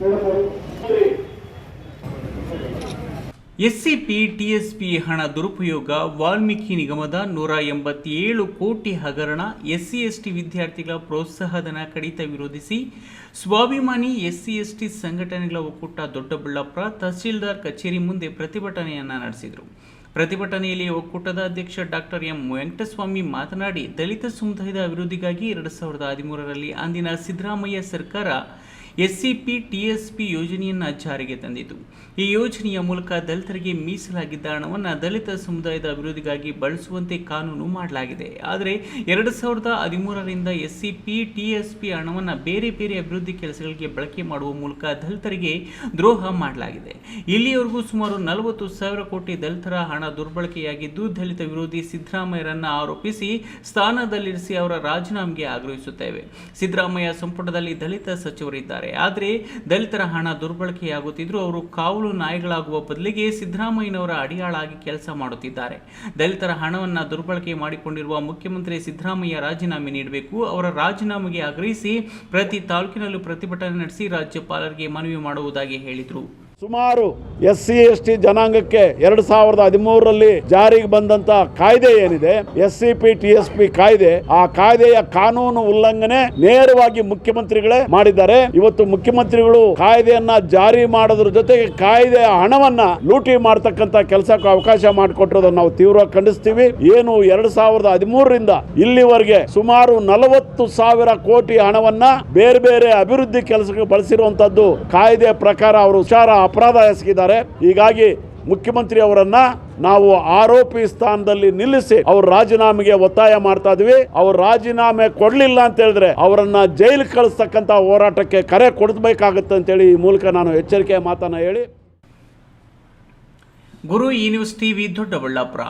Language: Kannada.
没有没 ಎಸ್ಸಿಪಿ ಟಿಎಸ್ಪಿ ಹಣ ದುರುಪಯೋಗ ವಾಲ್ಮೀಕಿ ನಿಗಮದ ನೂರ ಎಂಬತ್ತೇಳು ಕೋಟಿ ಹಗರಣ ಎಸ್ಸಿ ಎಸ್ಟಿ ವಿದ್ಯಾರ್ಥಿಗಳ ಪ್ರೋತ್ಸಾಹಧನ ಕಡಿತ ವಿರೋಧಿಸಿ ಸ್ವಾಭಿಮಾನಿ ಎಸ್ಸಿ ಎಸ್ಟಿ ಸಂಘಟನೆಗಳ ಒಕ್ಕೂಟ ದೊಡ್ಡಬಳ್ಳಾಪುರ ತಹಸೀಲ್ದಾರ್ ಕಚೇರಿ ಮುಂದೆ ಪ್ರತಿಭಟನೆಯನ್ನ ನಡೆಸಿದರು. ಪ್ರತಿಭಟನೆಯಲ್ಲಿ ಒಕ್ಕೂಟದ ಅಧ್ಯಕ್ಷ ಡಾಕ್ಟರ್ ಎಂ ವೆಂಕಟಸ್ವಾಮಿ ಮಾತನಾಡಿ, ದಲಿತ ಸಮುದಾಯದ ಅಭಿವೃದ್ಧಿಗಾಗಿ ಎರಡು ಸಾವಿರದ ಹದಿಮೂರರಲ್ಲಿ ಅಂದಿನ ಸಿದ್ದರಾಮಯ್ಯ ಸರ್ಕಾರ ಎಸ್ಸಿಪಿ ಟಿಎಸ್ಪಿ ಯೋಜನೆಯನ್ನು ಜಾರಿಗೆ ತಂದಿತು ಈ ಯೋಜನೆಯ ಮೂಲಕ ದಲಿತರಿಗೆ ಮೀಸಲಾಗಿದ್ದ ಹಣವನ್ನು ದಲಿತ ಸಮುದಾಯದ ಅಭಿವೃದ್ಧಿಗಾಗಿ ಬಳಸುವಂತೆ ಕಾನೂನು ಮಾಡಲಾಗಿದೆ. ಆದರೆ ಎರಡು ಸಾವಿರದ ಹದಿಮೂರರಿಂದ ಎಸ್ಸಿಪಿ ಟಿಎಸ್ಪಿ ಹಣವನ್ನು ಬೇರೆ ಬೇರೆ ಅಭಿವೃದ್ಧಿ ಕೆಲಸಗಳಿಗೆ ಬಳಕೆ ಮಾಡುವ ಮೂಲಕ ದಲಿತರಿಗೆ ದ್ರೋಹ ಮಾಡಲಾಗಿದೆ. ಇಲ್ಲಿಯವರೆಗೂ ಸುಮಾರು ನಲವತ್ತು ಸಾವಿರ ಕೋಟಿ ದಲಿತರ ಹಣ ದುರ್ಬಳಕೆಯಾಗಿದ್ದು, ದಲಿತ ವಿರೋಧಿ ಸಿದ್ದರಾಮಯ್ಯರನ್ನ ಆರೋಪಿಸಿ ಸ್ಥಾನದಲ್ಲಿರಿಸಿ ಅವರ ರಾಜೀನಾಮೆಗೆ ಆಗ್ರಹಿಸುತ್ತೇವೆ. ಸಿದ್ದರಾಮಯ್ಯ ಸಂಪುಟದಲ್ಲಿ ದಲಿತ ಸಚಿವರಿದ್ದಾರೆ. ಆದರೆ ದಲಿತರ ಹಣ ದುರ್ಬಳಕೆಯಾಗುತ್ತಿದ್ದರೂ ಅವರು ಕಾವಲು ನಾಯಿಗಳಾಗುವ ಬದಲಿಗೆ ಸಿದ್ದರಾಮಯ್ಯನವರ ಅಡಿಯಾಳಾಗಿ ಕೆಲಸ ಮಾಡುತ್ತಿದ್ದಾರೆ. ದಲಿತರ ಹಣವನ್ನು ದುರ್ಬಳಕೆ ಮಾಡಿಕೊಂಡಿರುವ ಮುಖ್ಯಮಂತ್ರಿ ಸಿದ್ದರಾಮಯ್ಯ ರಾಜೀನಾಮೆ ನೀಡಬೇಕು. ಅವರ ರಾಜೀನಾಮೆಗೆ ಆಗ್ರಹಿಸಿ ಪ್ರತಿ ತಾಲೂಕಿನಲ್ಲೂ ಪ್ರತಿಭಟನೆ ನಡೆಸಿ ರಾಜ್ಯಪಾಲರಿಗೆ ಮನವಿ ಮಾಡುವುದಾಗಿ ಹೇಳಿದರು. ಸುಮಾರು ಎಸ್ ಸಿ ಎಸ್ ಟಿ ಜನಾಂಗಕ್ಕೆ ಎರಡು ಸಾವಿರದ ಹದಿಮೂರರಲ್ಲಿ ಜಾರಿಗೆ ಬಂದಂತ ಕಾಯ್ದೆ ಏನಿದೆ? S C P T S P ಕಾಯ್ದೆ. ಆ ಕಾಯ್ದೆಯ ಕಾನೂನು ಉಲ್ಲಂಘನೆ ನೇರವಾಗಿ ಮುಖ್ಯಮಂತ್ರಿಗಳೇ ಮಾಡಿದ್ದಾರೆ. ಇವತ್ತು ಮುಖ್ಯಮಂತ್ರಿಗಳು ಕಾಯ್ದೆಯನ್ನ ಜಾರಿ ಮಾಡೋದ್ರ ಜೊತೆಗೆ ಕಾಯ್ದೆಯ ಹಣವನ್ನ ಲೂಟಿ ಮಾಡತಕ್ಕಂತ ಕೆಲಸಕ್ಕೆ ಅವಕಾಶ ಮಾಡಿಕೊಟ್ಟಿರೋದನ್ನ ನಾವು ತೀವ್ರ ಖಂಡಿಸ್ತೀವಿ. ಏನು ಎರಡು ಸಾವಿರದ ಹದಿಮೂರರಿಂದ ಇಲ್ಲಿವರೆಗೆ ಸುಮಾರು ನಲವತ್ತು ಸಾವಿರ ಕೋಟಿ ಹಣವನ್ನ ಬೇರೆ ಬೇರೆ ಅಭಿವೃದ್ಧಿ ಕೆಲಸಕ್ಕೆ ಬಳಸಿರುವಂತದ್ದು ಕಾಯ್ದೆ ಪ್ರಕಾರ ಅವರು ಹುಷಾರ ಅಪರಾಧ ಎಸಗಿದ್ದಾರೆ. ಹೀಗಾಗಿ ಮುಖ್ಯಮಂತ್ರಿ ಅವರನ್ನ ನಾವು ಆರೋಪಿ ಸ್ಥಾನದಲ್ಲಿ ನಿಲ್ಲಿಸಿ ಅವ್ರ ರಾಜೀನಾಮೆಗೆ ಒತ್ತಾಯ ಮಾಡ್ತಾ ಇದ್ವಿ. ಅವ್ರ ರಾಜೀನಾಮೆ ಕೊಡಲಿಲ್ಲ ಅಂತ ಹೇಳಿದ್ರೆ ಅವರನ್ನ ಜೈಲು ಕಳಿಸ್ತಕ್ಕಂತ ಹೋರಾಟಕ್ಕೆ ಕರೆ ಕೊಡಬೇಕಾಗುತ್ತೆ ಅಂತೇಳಿ ಈ ಮೂಲಕ ನಾನು ಎಚ್ಚರಿಕೆಯ ಮಾತನ್ನ ಹೇಳಿ. ಗುರು ಈ ನ್ಯೂಸ್ ಟಿವಿ ದೊಡ್ಡಬಳ್ಳಾಪುರ.